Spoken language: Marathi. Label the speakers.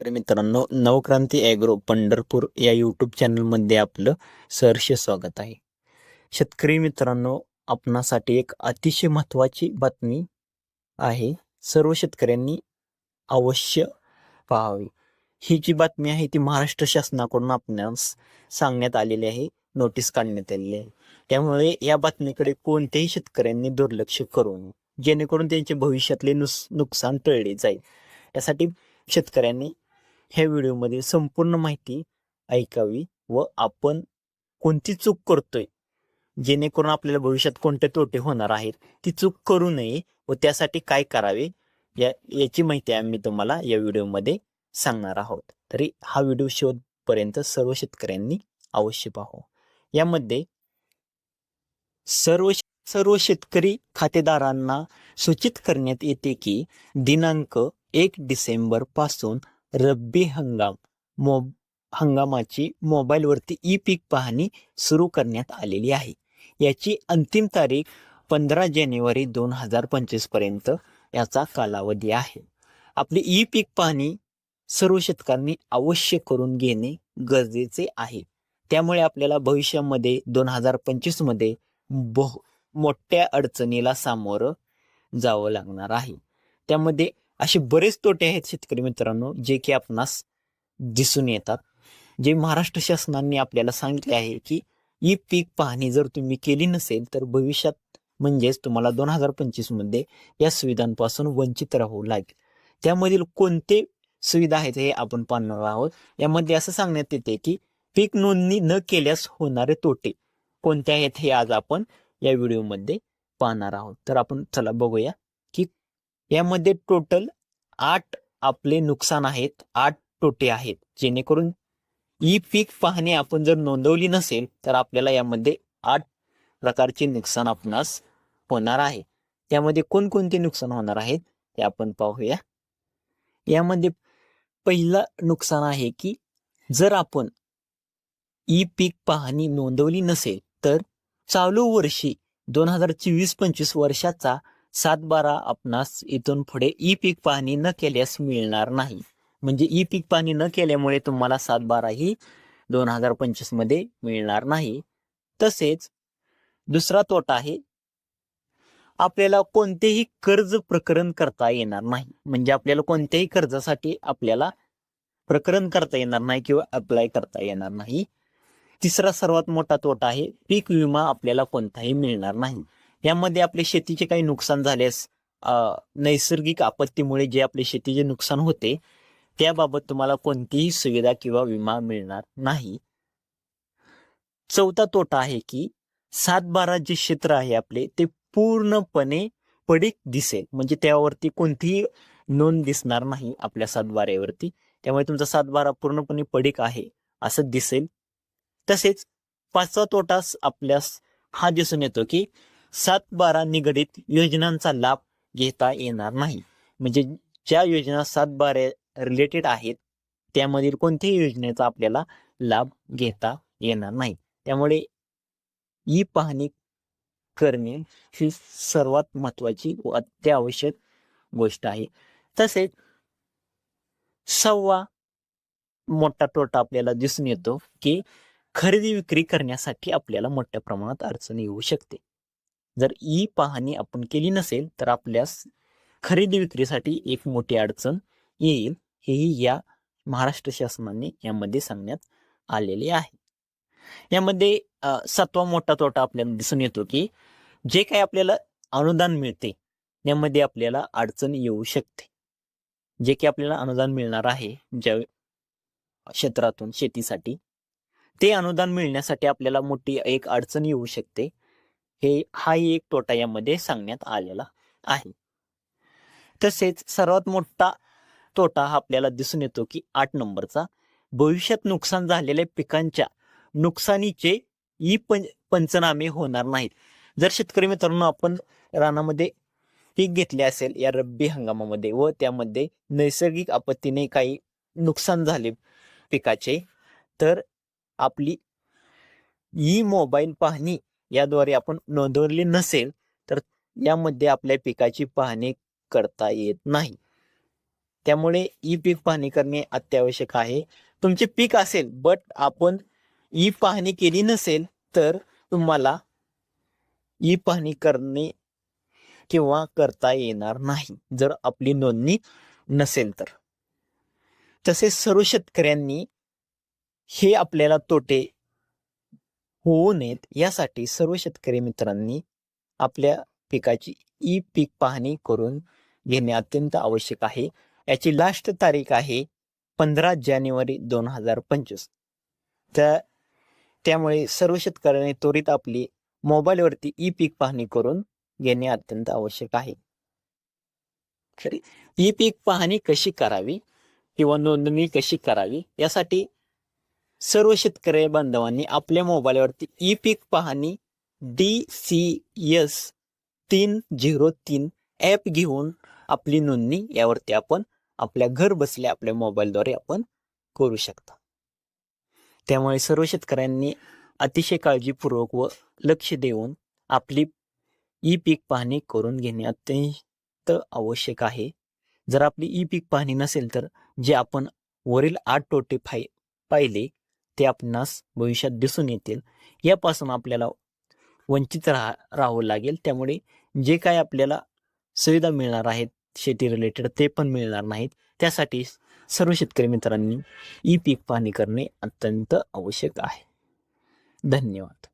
Speaker 1: तर मित्रांनो नवक्रांती ॲग्रो पंढरपूर या यूट्यूब चॅनलमध्ये आपलं सहर्ष स्वागत आहे. शेतकरी मित्रांनो आपणासाठी एक अतिशय महत्त्वाची बातमी आहे. सर्व शेतकऱ्यांनी अवश्य पाहावी. ही जी बातमी आहे ती महाराष्ट्र शासनाकडून आपणास सांगण्यात आलेली आहे नोटीस काढण्यात आलेली आहे. त्यामुळे या बातमीकडे कोणत्याही शेतकऱ्यांनी दुर्लक्ष करू नये. जेणेकरून त्यांचे भविष्यातले नुस नुकसान टळले जाईल. यासाठी शेतकऱ्यांनी ह्या व्हिडिओमध्ये संपूर्ण माहिती ऐकावी व आपण कोणती चूक करतोय जेणेकरून आपल्याला भविष्यात कोणते तोटे होणार आहेत ती चूक करू नये व त्यासाठी काय करावे या याची माहिती आम्ही तुम्हाला या व्हिडिओमध्ये सांगणार आहोत. तरी हा व्हिडिओ शोधपर्यंत सर्व शेतकऱ्यांनी अवश्य पाहू यामध्ये सर्व सर्व शेतकरी खातेदारांना सूचित करण्यात येते की दिनांक एक डिसेंबरपासून रब्बी हंगाम. मो हंगामाची मोबाईलवरती ई पीक पाहणी सुरू करण्यात आलेली आहे. याची अंतिम तारीख पंधरा जानेवारी दोन हजार पंचवीसपर्यंत याचा कालावधी आहे. आपली ई पीक पाहणी सर्व शेतकऱ्यांनी अवश्य करून घेणे गरजेचे आहे. त्यामुळे आपल्याला भविष्यामध्ये दोन हजार पंचवीसमध्ये बहु मोठ्या अडचणीला सामोरं जावं लागणार आहे. त्यामध्ये असे बरेच तोटे आहेत शेतकरी मित्रांनो जे की आपणास दिसून येतात. जे महाराष्ट्र शासनाने आपल्याला सांगितले आहे की ई पीक पाहणी जर तुम्ही केली नसेल तर भविष्यात म्हणजेच तुम्हाला दोन हजार पंचवीसमध्ये या सुविधांपासून वंचित राहावं लागेल. त्यामधील कोणते सुविधा आहेत हे आपण पाहणार आहोत. यामध्ये असं सांगण्यात येते की पीक नोंदणी न केल्यास होणारे तोटे कोणते आहेत हे आज आपण या व्हिडिओमध्ये पाहणार आहोत. तर आपण चला बघूया. यामध्ये टोटल आठ आपले नुकसान आहेत आठ तोटे आहेत. जेणेकरून ई पीक पाहणी आपण जर नोंदवली नसेल तर आपल्याला यामध्ये आठ प्रकारचे नुकसान आपणास होणार आहे. त्यामध्ये कोणकोणते नुकसान होणार आहेत ते आपण पाहूया. यामध्ये पहिलं नुकसान आहे की जर आपण ई पीक पाहणी नोंदवली नसेल तर चालू वर्षी दोन हजार चोवीस पंचवीस वर्षाचा सातबारा आपणास इथून पुढे ई पीक पाहणी न केल्यास मिळणार नाही. म्हणजे ई पीक पाहणी न केल्यामुळे तुम्हाला सातबारा ही दोन हजार पंचवीसमध्ये मिळणार नाही. तसेच दुसरा तोटा आहे आपल्याला कोणतेही कर्ज प्रकरण करता येणार नाही. म्हणजे आपल्याला कोणत्याही कर्जासाठी आपल्याला प्रकरण करता येणार नाही किंवा अप्लाय करता येणार नाही. तिसरा सर्वात मोठा तोटा आहे पीक विमा आपल्याला कोणताही मिळणार नाही. यामध्ये आपले शेतीचे काही नुकसान झाल्यास नैसर्गिक आपत्तीमुळे जे आपले शेतीचे नुकसान होते त्याबाबत तुम्हाला कोणतीही सुविधा किंवा विमा मिळणार नाही. चौथा तोटा आहे की सात बारा जे क्षेत्र आहे आपले ते पूर्णपणे पडीक दिसेल. म्हणजे त्यावरती कोणतीही नोंद दिसणार नाही आपल्या सातबाऱ्यावरती. त्यामुळे तुमचा सातबारा पूर्णपणे पडीक आहे असं दिसेल. तसेच पाचवा तोटा आपल्यास हा दिसून येतो की सात बारा निगडित योजनांचा लाभ घेता येणार नाही. म्हणजे ज्या योजना सात बारा रिलेटेड आहेत त्यामधील कोणत्याही योजनेचा आपल्याला लाभ घेता येणार नाही. त्यामुळे ई पाहणी करणे ही सर्वात महत्वाची व अत्यावश्यक गोष्ट आहे. तसेच सव्वा मोठा तोटा आपल्याला दिसून येतो की खरेदी विक्री करण्यासाठी आपल्याला मोठ्या प्रमाणात अडचण येऊ शकते. जर ई पाहणी आपण केली नसेल तर आपल्यास खरेदी विक्रीसाठी एक मोठी अडचण येईल हेही या महाराष्ट्र शासनाने यामध्ये सांगण्यात आलेले आहे. यामध्ये सातवा मोठा तोटा आपल्याला दिसून येतो की जे काही आपल्याला अनुदान मिळते यामध्ये आपल्याला अडचण येऊ शकते. जे काही आपल्याला अनुदान मिळणार आहे ज्या क्षेत्रातून शेतीसाठी ते अनुदान मिळण्यासाठी आपल्याला मोठी एक अडचण येऊ शकते. हे हाही एक तोटा यामध्ये सांगण्यात आलेला आहे. तसेच सर्वात मोठा तोटा हा आपल्याला दिसून येतो की आठ नंबरचा भविष्यात नुकसान झालेल्या पिकांच्या नुकसानीचे ई पं पंचनामे होणार नाहीत. जर शेतकरी मित्रांनो आपण रानामध्ये पीक घेतले असेल या रब्बी हंगामामध्ये व त्यामध्ये नैसर्गिक आपत्तीने काही नुकसान झाले पिकाचे तर आपली ई मोबाईल पाहणी याद्वारे आपण नोंदवली नसेल तर यामध्ये आपल्या पिकाची पाहणी करता येत नाही. त्यामुळे ई पीक पाहणी करणे अत्यावश्यक आहे. तुमचे पीक असेल बट आपण ई पाहणी केली नसेल तर तुम्हाला ई पाहणी करणे किंवा करता येणार नाही जर आपली नोंदणी नसेल तर. तसेच सर्व शेतकऱ्यांनी हे आपल्याला तोटे होऊ नयेत यासाठी सर्व शेतकरी मित्रांनी आपल्या पिकाची ई पीक पाहणी करून घेणे अत्यंत आवश्यक आहे. याची लास्ट तारीख आहे पंधरा जानेवारी दोन हजार पंचवीस. त्या त्यामुळे सर्व शेतकऱ्यांनी त्वरित आपली मोबाईलवरती ई पीक पाहणी करून घेणे अत्यंत आवश्यक आहे. ई पीक पाहणी कशी करावी किंवा नोंदणी कशी करावी यासाठी सर्व शेतकरी बांधवांनी आपल्या मोबाईलवरती ई पीक पाहणी डी सी एस तीन झिरो तीन ॲप घेऊन आपली नोंदणी यावरती आपण आपल्या घर बसल्या आपल्या मोबाईलद्वारे आपण करू शकता. त्यामुळे सर्व शेतकऱ्यांनी अतिशय काळजीपूर्वक व लक्ष देऊन आपली ई पीक पाहणी करून घेणे अत्यंत आवश्यक आहे. जर आपली ई पीक पाहणी नसेल तर जे आपण वरील आठ टोटे फाय पाहिले ते आपणास भविष्यात दिसून येतील. यापासून आपल्याला वंचित राहा राहावं लागेल. त्यामुळे जे काय आपल्याला सुविधा मिळणार आहेत शेती रिलेटेड ते पण मिळणार नाहीत. त्यासाठी सर्व शेतकरी मित्रांनी ई पीक पाहणी करणे अत्यंत आवश्यक आहे. धन्यवाद.